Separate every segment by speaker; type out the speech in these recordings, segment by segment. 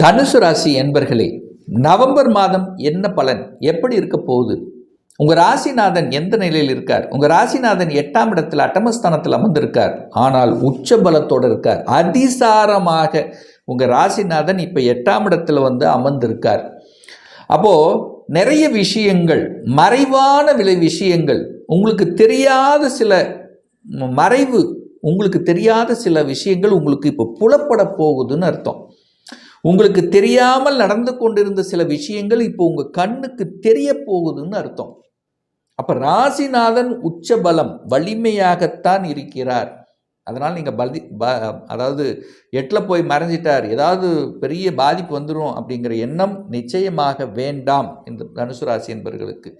Speaker 1: தனுசு ராசி என்பர்களே நவம்பர் மாதம் என்ன பலன்? எப்படி இருக்க போகுது? உங்கள் ராசிநாதன் எந்த நிலையில் இருக்கார்? உங்கள் ராசிநாதன் எட்டாம் இடத்தில் அட்டமஸ்தானத்தில் அமர்ந்திருக்கார். ஆனால் உச்ச பலத்தோடு இருக்கார். அதிசாரமாக உங்கள் ராசிநாதன் இப்போ எட்டாம் இடத்தில் வந்து அமர்ந்திருக்கார். அப்போது நிறைய விஷயங்கள் மறைவான விலை விஷயங்கள் உங்களுக்கு தெரியாத சில மறைவு உங்களுக்கு தெரியாத சில விஷயங்கள் உங்களுக்கு இப்போ புலப்பட போகுதுன்னு அர்த்தம். உங்களுக்கு தெரியாமல் நடந்து கொண்டிருந்த சில விஷயங்கள் இப்போ உங்கள் கண்ணுக்கு தெரிய போகுதுன்னு அர்த்தம். அப்போ ராசிநாதன் உச்ச பலம் வலிமையாகத்தான் இருக்கிறார். அதனால் நீங்கள் பலி ப அதாவது எட்டில் போய் மறைஞ்சிட்டார். ஏதாவது பெரிய பாதிப்பு வந்துடும் அப்படிங்கிற எண்ணம் நிச்சயமாக வேண்டாம் இந்த தனுசு ராசி என்பவர்களுக்கு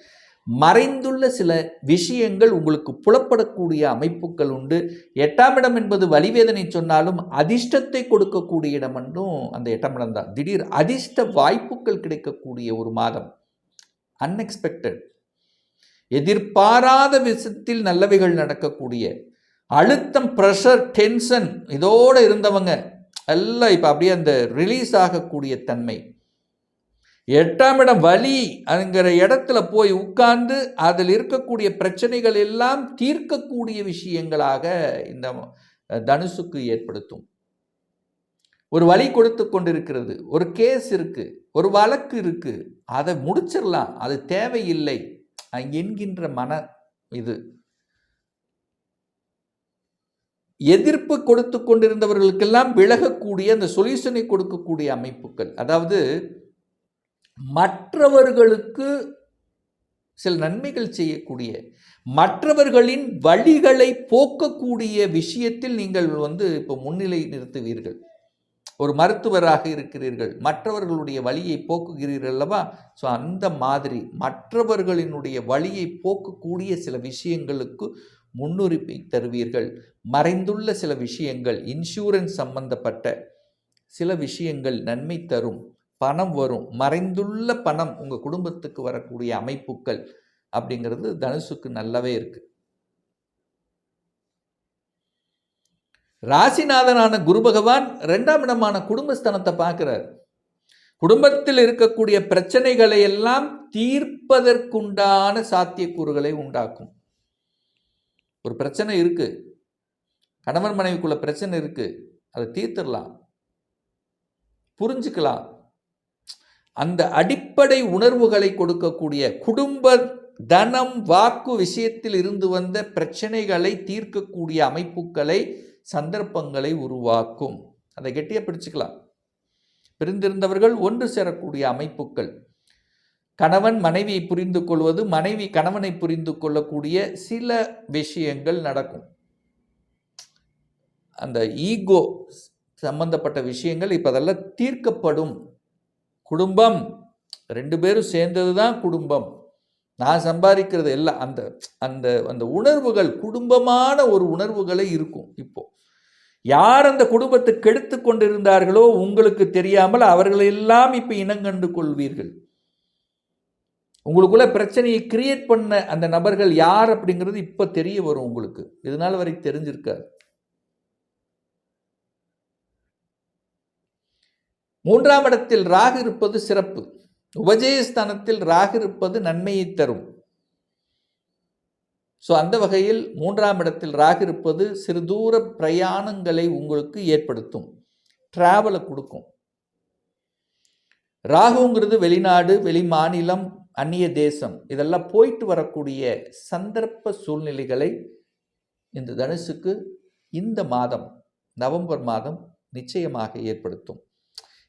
Speaker 1: மறைந்துள்ள சில விஷயங்கள் உங்களுக்கு புலப்படக்கூடிய அமைப்புகள் உண்டு. எட்டாம் இடம் என்பது வலிவேதனை சொன்னாலும் அதிர்ஷ்டத்தை கொடுக்கக்கூடிய இடம் என்றும் அந்த எட்டாம் இடம் தான். திடீர் அதிர்ஷ்ட வாய்ப்புகள் கிடைக்கக்கூடிய ஒரு மாதம். அன்எக்ஸ்பெக்டட் எதிர்பாராத விஷயத்தில் நல்லவைகள் நடக்கக்கூடிய. அழுத்தம் ப்ரெஷர் டென்ஷன் இதோடு இருந்தவங்க எல்லாம் இப்போ அப்படியே அந்த ரிலீஸ் ஆகக்கூடிய தன்மை. எட்டாம் இடம் வலி அதுங்கிற இடத்துல போய் உட்கார்ந்து அதில் இருக்கக்கூடிய பிரச்சனைகள் எல்லாம் தீர்க்கக்கூடிய விஷயங்களாக இந்த தனுசுக்கு ஏற்படுத்தும். ஒரு வழி கொடுத்து கொண்டிருக்கிறது ஒரு கேஸ் இருக்குது ஒரு வழக்கு இருக்குது அதை முடிச்சிடலாம் அது தேவையில்லை என்கின்ற மன இது. எதிர்ப்பு கொடுத்து கொண்டிருந்தவர்களுக்கெல்லாம் விலகக்கூடிய அந்த சொல்யூஷனை கொடுக்கக்கூடிய அமைப்புகள் அதாவது மற்றவர்களுக்கு சில நன்மைகள் செய்யக்கூடிய மற்றவர்களின் வழிகளை போக்கக்கூடிய விஷயத்தில் நீங்கள் வந்து இப்போ முன்னிலை நிறுத்துவீர்கள். ஒரு மருத்துவராக இருக்கிறீர்கள் மற்றவர்களுடைய வழியை போக்குகிறீர்கள் அல்லவா? ஸோ அந்த மாதிரி மற்றவர்களினுடைய வழியை போக்கக்கூடிய சில விஷயங்களுக்கு முன்னுரிமை தருவீர்கள். மறைந்துள்ள சில விஷயங்கள் இன்சூரன்ஸ் சம்பந்தப்பட்ட சில விஷயங்கள் நன்மை தரும். பணம் வரும். மறைந்துள்ள பணம் உங்கள் குடும்பத்துக்கு வரக்கூடிய அமைப்புகள் அப்படிங்கிறது தனுசுக்கு நல்லாவே இருக்கு. ராசிநாதனான குரு பகவான் ரெண்டாம் இடமான குடும்பஸ்தானத்தை பார்க்கிறார். குடும்பத்தில் இருக்கக்கூடிய பிரச்சனைகளை எல்லாம் தீர்ப்பதற்குண்டான சாத்தியக்கூறுகளை உண்டாக்கும். ஒரு பிரச்சனை இருக்கு. கணவன் மனைவிக்குள்ள பிரச்சனை இருக்கு. அதை தீர்த்துடலாம். புரிஞ்சுக்கலாம். அந்த அடிப்படை உணர்வுகளை கொடுக்கக்கூடிய குடும்ப தனம் வாக்கு விஷயத்தில் இருந்து வந்த பிரச்சனைகளை தீர்க்கக்கூடிய அமைப்புகளை சந்தர்ப்பங்களை உருவாக்கும். அதை கெட்டியாக பிடிச்சுக்கலாம் பிரிந்திருந்தவர்கள் ஒன்று சேரக்கூடிய அமைப்புகள். கணவன் மனைவியை புரிந்து கொள்வது மனைவி கணவனை புரிந்து கொள்ளக்கூடிய சில விஷயங்கள் நடக்கும். அந்த ஈகோ சம்பந்தப்பட்ட விஷயங்கள் இப்போ அதெல்லாம் தீர்க்கப்படும். குடும்பம். ரெண்டு பேரும் சேர்ந்தது தான் குடும்பம். நான் சம்பாதிக்கிறது எல்லாம் அந்த அந்த அந்த உணர்வுகள் குடும்பமான ஒரு உணர்வுகளை இருக்கும் இப்போ. யார் அந்த குடும்பத்தை கெடுத்து கொண்டிருந்தார்களோ உங்களுக்கு தெரியாமல் அவர்களெல்லாம் இப்போ இனங்கண்டு கொள்வீர்கள். உங்களுக்குள்ள பிரச்சனையை கிரியேட் பண்ண அந்த நபர்கள் யார் அப்படிங்கிறது இப்போ தெரிய வரும் உங்களுக்கு. இதனால் வரை தெரிஞ்சிருக்காது மூன்றாம் இடத்தில் ராகு இருப்பது சிறப்பு. உபஜயஸ்தானத்தில் ராகு இருப்பது நன்மையை தரும். ஸோ அந்த வகையில் மூன்றாம் இடத்தில் ராகு இருப்பது சிறு தூர பிரயாணங்களை உங்களுக்கு ஏற்படுத்தும். ட்ராவலை கொடுக்கும். ராகுங்கிறது வெளிநாடு வெளி மாநிலம் அந்நிய தேசம். இதெல்லாம் போயிட்டு வரக்கூடிய சந்தர்ப்ப சூழ்நிலைகளை இந்த தனுசுக்கு இந்த மாதம் நவம்பர் மாதம் நிச்சயமாக ஏற்படுத்தும்.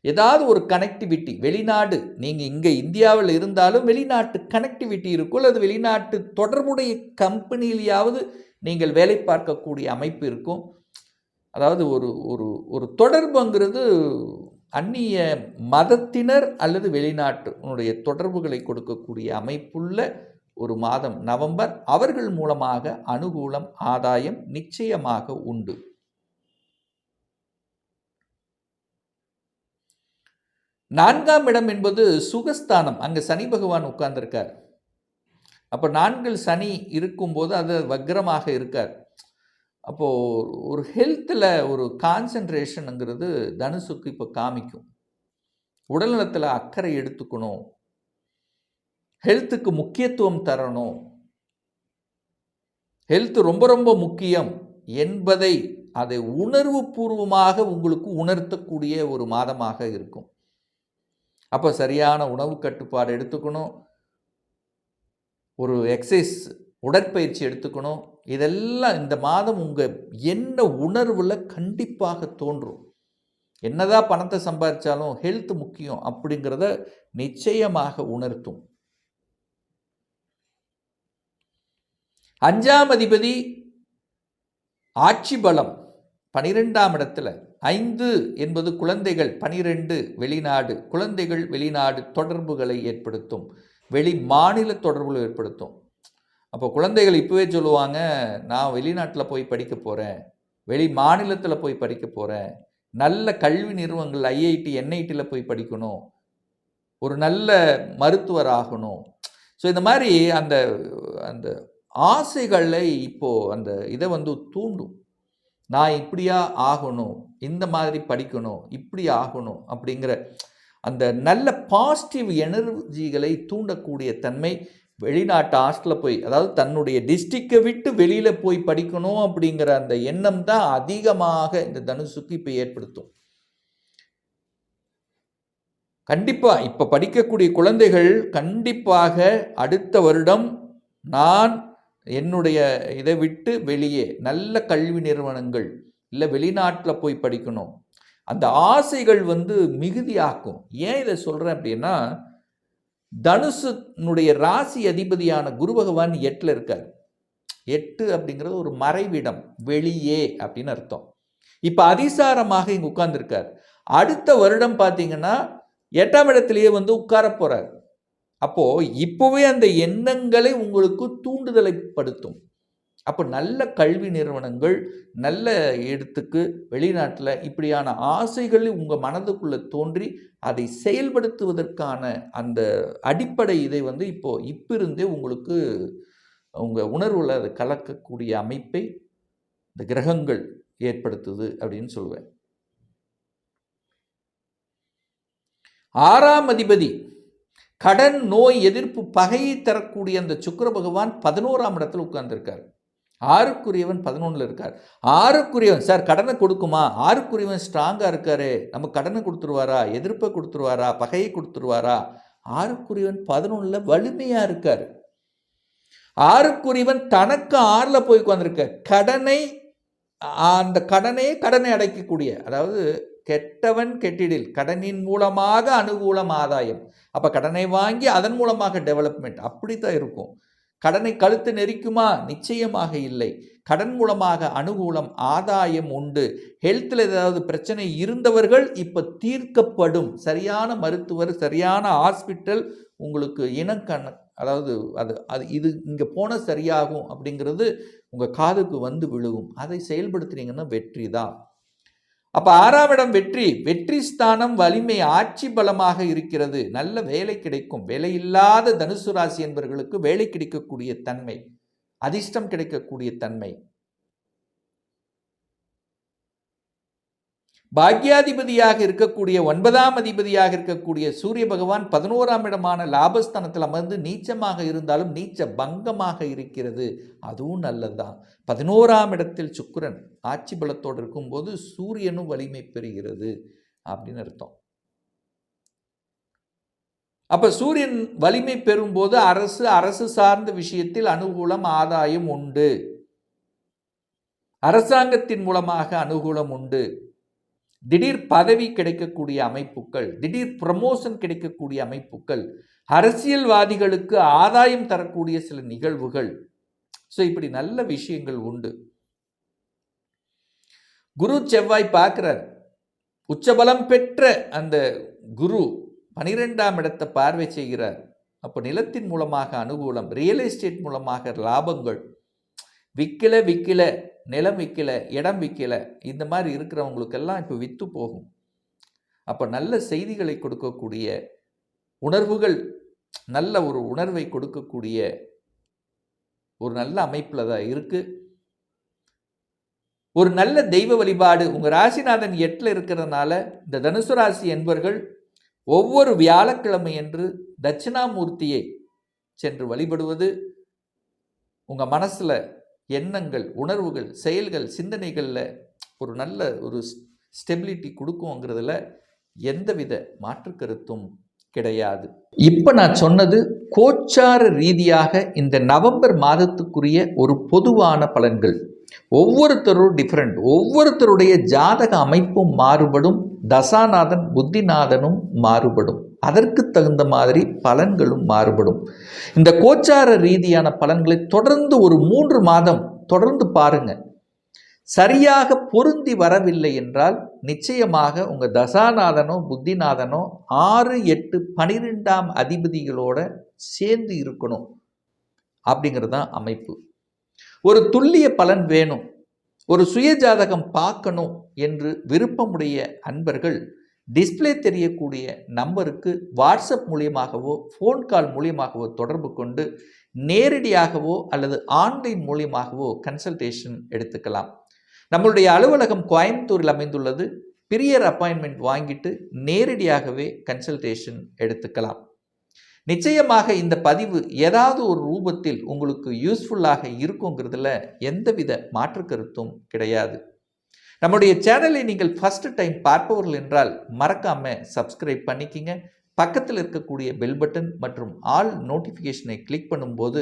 Speaker 1: ஏதாவது ஒரு கனெக்டிவிட்டி வெளிநாடு நீங்கள் இங்கே இந்தியாவில் இருந்தாலும் வெளிநாட்டு கனெக்டிவிட்டி இருக்கும் அல்லது வெளிநாட்டு தொடர்புடைய கம்பெனியிலேயாவது நீங்கள் வேலை பார்க்கக்கூடிய அமைப்பு இருக்கும். அதாவது ஒரு ஒரு ஒரு தொடர்புங்கிறது அந்நிய மதத்தினர் அல்லது வெளிநாட்டினுடைய தொடர்புகளை கொடுக்கக்கூடிய அமைப்புள்ள ஒரு மாதம் நவம்பர் அவர்கள் மூலமாக அனுகூலம் ஆதாயம் நிச்சயமாக உண்டு. நான்காம் இடம் என்பது சுகஸ்தானம். அங்கே சனி பகவான் உட்கார்ந்துருக்கார். அப்போ நான்கில் சனி இருக்கும்போது அது வக்ரமாக இருக்கார். அப்போது ஒரு ஹெல்த்தில் ஒரு கான்சன்ட்ரேஷனுங்கிறது தனுசுக்கு இப்போ காமிக்கும். உடல்நலத்தில் அக்கறை எடுத்துக்கணும். ஹெல்த்துக்கு முக்கியத்துவம் தரணும். ஹெல்த் ரொம்ப ரொம்ப முக்கியம் என்பதை அதை உணர்வு பூர்வமாக உங்களுக்கு உணர்த்தக்கூடிய ஒரு மாதமாக இருக்கும். அப்போ சரியான உணவு கட்டுப்பாடு எடுத்துக்கணும். ஒரு எக்ஸசைஸ் உடற்பயிற்சி எடுத்துக்கணும். இதெல்லாம் இந்த மாதம் உங்கள் என்ன உணர்வில் கண்டிப்பாக தோன்றும். என்னதான் பணத்தை சம்பாதிச்சாலும் ஹெல்த் முக்கியம் அப்படிங்கிறத நிச்சயமாக உணர்த்தும். அஞ்சாம் அதிபதி ஆட்சி பலம் பனிரெண்டாம் இடத்துல ஐந்து என்பது குழந்தைகள் பனிரெண்டு வெளிநாடு குழந்தைகள் வெளிநாடு தொடர்புகளை ஏற்படுத்தும். வெளி மாநில தொடர்புகளை ஏற்படுத்தும். அப்போ குழந்தைகள் இப்போவே சொல்லுவாங்க நான் வெளிநாட்டில் போய் படிக்க போகிறேன் வெளி மாநிலத்தில் போய் படிக்க போகிறேன் நல்ல கல்வி நிறுவனங்கள் ஐஐடி என்ஐடியில் போய் படிக்கணும். ஒரு நல்ல மருத்துவர் ஆகணும். ஸோ இந்த மாதிரி அந்த அந்த ஆசைகளை இப்போது அந்த இதை வந்து தூண்டும். நான் இப்படியா ஆகணும்? இந்த மாதிரி படிக்கணும் இப்படி ஆகணும் அப்படிங்கிற அந்த நல்ல பாசிட்டிவ் எனர்ஜிகளை தூண்டக்கூடிய தன்மை வெளிநாட்டு ஹாஸ்டலில் போய் அதாவது தன்னுடைய டிஸ்ட்ரிக்டை விட்டு வெளியில் போய் படிக்கணும் அப்படிங்கிற அந்த எண்ணம் தான் அதிகமாக இந்த தனுசுக்கு இப்போ ஏற்படுத்தும். கண்டிப்பாக இப்போ படிக்கக்கூடிய குழந்தைகள் கண்டிப்பாக அடுத்த வருடம் நான் என்னுடைய இதை விட்டு வெளியே நல்ல கல்வி நிறுவனங்கள் இல்லை வெளிநாட்டில் போய் படிக்கணும். அந்த ஆசைகள் வந்து மிகுதியாக்கும். ஏன் இதை சொல்கிறேன் அப்படின்னா தனுசுனுடைய ராசி அதிபதியான குரு பகவான் எட்டில் இருக்கார். எட்டு அப்படிங்கிறது ஒரு மறைவிடம் வெளியே அப்படின்னு அர்த்தம். இப்போ அதிசாரமாக இங்கே உட்கார்ந்துருக்கார். அடுத்த வருடம் பார்த்தீங்கன்னா எட்டாம் இடத்துலையே வந்து உட்கார போகிறார் அப்போது இப்போவே அந்த எண்ணங்களை உங்களுக்கு தூண்டுதலைப்படுத்தும். அப்போ நல்ல கல்வி நிறுவனங்கள் நல்ல இடத்துக்கு வெளிநாட்டில் இப்படியான ஆசைகள் உங்கள் மனதுக்குள்ளே தோன்றி அதை செயல்படுத்துவதற்கான அந்த அடிப்படை இதை வந்து இப்போது இப்பிருந்தே உங்களுக்கு உங்கள் உணர்வில் அதை கலக்கக்கூடிய அமைப்பை இந்த கிரகங்கள் ஏற்படுத்துது அப்படின்னு சொல்லுவேன் ஆறாம் அதிபதி கடன் நோய் எதிர்ப்பு பகையை தரக்கூடிய அந்த சுக்கர பகவான் பதினோராம் இடத்துல உட்கார்ந்துருக்கார். ஆறுக்குரியவன் பதினொன்றில் இருக்கார். ஆறுக்குரியவன் சார் கடனை கொடுக்குமா? ஆறுக்குரியவன் ஸ்ட்ராங்காக இருக்காரு. நம்ம கடனை கொடுத்துருவாரா? எதிர்ப்பை கொடுத்துருவாரா? பகையை கொடுத்துருவாரா? ஆறுக்குரியவன் பதினொன்றில் வலிமையாக இருக்கார். ஆறுக்குரியவன் தனக்கு ஆறில் போய் உட்காந்துருக்க கடனை அந்த கடனே கடனை அடைக்கக்கூடிய அதாவது கெட்டவன் கெட்டிடில் கடனின் மூலமாக அனுகூலம் ஆதாயம். அப்போ கடனை வாங்கி அதன் மூலமாக டெவலப்மெண்ட் அப்படி தான் இருக்கும். கடனை கழுத்து நெரிக்குமா? நிச்சயமாக இல்லை. கடன் மூலமாக அனுகூலம் ஆதாயம் உண்டு. ஹெல்த்தில் ஏதாவது பிரச்சனை இருந்தவர்கள் இப்போ தீர்க்கப்படும். சரியான மருத்துவர் சரியான ஹாஸ்பிட்டல் உங்களுக்கு இனக்கண் அதாவது அது அது இது இங்கே போனால் சரியாகும் அப்படிங்கிறது உங்கள் காதுக்கு வந்து விழுகும். அதை செயல்படுத்துனீங்கன்னா வெற்றி தான் அப்போ ஆறாம் இடம் வெற்றி வெற்றி ஸ்தானம் வலிமை ஆட்சி பலமாக இருக்கிறது. நல்ல வேலை கிடைக்கும். வேலை இல்லாத தனுசு ராசி என்பவர்களுக்கு வேலை கிடைக்கக்கூடிய தன்மை அதிர்ஷ்டம் கிடைக்கக்கூடிய தன்மை. பாக்யாதிபதியாக இருக்கக்கூடிய ஒன்பதாம் அதிபதியாக இருக்கக்கூடிய சூரிய பகவான் பதினோராம் இடமான லாபஸ்தானத்தில் அமர்ந்து நீச்சமாக இருந்தாலும் நீச்ச பங்கமாக இருக்கிறது. அதுவும் நல்லதுதான். பதினோராம் இடத்தில் சுக்கிரன் ஆட்சி பலத்தோடு இருக்கும்போது சூரியனும் வலிமை பெறுகிறது அப்படின்னு அர்த்தம். அப்போ சூரியன் வலிமை பெறும்போது அரசு அரசு சார்ந்த விஷயத்தில் அனுகூலம் ஆதாயம் உண்டு. அரசாங்கத்தின் மூலமாக அனுகூலம் உண்டு. திடீர் பதவி கிடைக்கக்கூடிய அமைப்புகள் திடீர் ப்ரமோஷன் கிடைக்கக்கூடிய அமைப்புகள் அரசியல்வாதிகளுக்கு ஆதாயம் தரக்கூடிய சில நிகழ்வுகள். ஸோ இப்படி நல்ல விஷயங்கள் உண்டு. குரு செவ்வாய் பார்க்கிறார். உச்சபலம் பெற்ற அந்த குரு பனிரெண்டாம் இடத்தை பார்வை செய்கிறார். அப்போ நிலத்தின் மூலமாக அனுகூலம் ரியல் எஸ்டேட் மூலமாக லாபங்கள். விற்கல விற்கல நிலம் விற்கல இடம் விற்கல இந்த மாதிரி இருக்கிறவங்களுக்கெல்லாம் இப்போ விற்று போகும். அப்போ நல்ல செய்திகளை கொடுக்கக்கூடிய உணர்வுகள் நல்ல ஒரு உணர்வை கொடுக்கக்கூடிய ஒரு நல்ல அமைப்பில் தான் இருக்குது ஒரு நல்ல தெய்வ வழிபாடு உங்கள் ராசிநாதன் எட்டில் இருக்கிறதுனால இந்த தனுசு ராசி என்பர்கள் ஒவ்வொரு வியாழக்கிழமை என்று தட்சிணாமூர்த்தியை சென்று வழிபடுவது உங்கள் மனசில் எண்ணங்கள் உணர்வுகள் செயல்கள் சிந்தனைகளில் ஒரு நல்ல ஒரு ஸ்டெபிலிட்டி கொடுக்குங்கிறதுல எந்தவித மாற்று கருத்தும் கிடையாது. இப்போ நான் சொன்னது கோச்சார ரீதியாக இந்த நவம்பர் மாதத்துக்குரிய ஒரு பொதுவான பலன்கள். ஒவ்வொருத்தரும் டிஃப்ரெண்ட் ஒவ்வொருத்தருடைய ஜாதக அமைப்பும் மாறுபடும் தசாநாதன் புத்திநாதனும் மாறுபடும். அதற்கு தகுந்த மாதிரி பலன்களும் மாறுபடும். இந்த கோச்சார ரீதியான பலன்களை தொடர்ந்து ஒரு மூன்று மாதம் தொடர்ந்து பாருங்கள் சரியாக பொருந்தி வரவில்லை என்றால் நிச்சயமாக உங்கள் தசாநாதனோ புத்திநாதனோ ஆறு எட்டு பனிரெண்டாம் அதிபதிகளோட சேர்ந்து இருக்கணும் அப்படிங்கிறது தான் அமைப்பு. ஒரு துல்லிய பலன் வேணும். ஒரு சுயஜாதகம் பார்க்கணும் என்று விருப்பமுடைய அன்பர்கள் டிஸ்ப்ளே தெரியக்கூடிய நம்பருக்கு வாட்ஸ்அப் மூலியமாகவோ ஃபோன் கால் மூலியமாகவோ தொடர்பு கொண்டு நேரடியாகவோ அல்லது ஆன்லைன் மூலியமாகவோ கன்சல்டேஷன் எடுத்துக்கலாம். நம்மளுடைய அலுவலகம் கோயம்புத்தூரில் அமைந்துள்ளது. பிரியர் அப்பாயின்மெண்ட் வாங்கிட்டு நேரடியாகவே கன்சல்டேஷன் எடுத்துக்கலாம். நிச்சயமாக இந்த பதிவு ஏதாவது ஒரு ரூபத்தில் உங்களுக்கு யூஸ்ஃபுல்லாக இருக்குங்கிறதுல எந்தவித மாற்று கருத்தும் கிடையாது. நம்முடைய சேனலை நீங்கள் ஃபர்ஸ்ட் டைம் பார்ப்பவர்கள் என்றால் மறக்காமல் சப்ஸ்கிரைப் பண்ணிக்கிங்க. பக்கத்தில் இருக்கக்கூடிய பெல் பட்டன் மற்றும் ஆல் நோட்டிஃபிகேஷனை கிளிக் பண்ணும்போது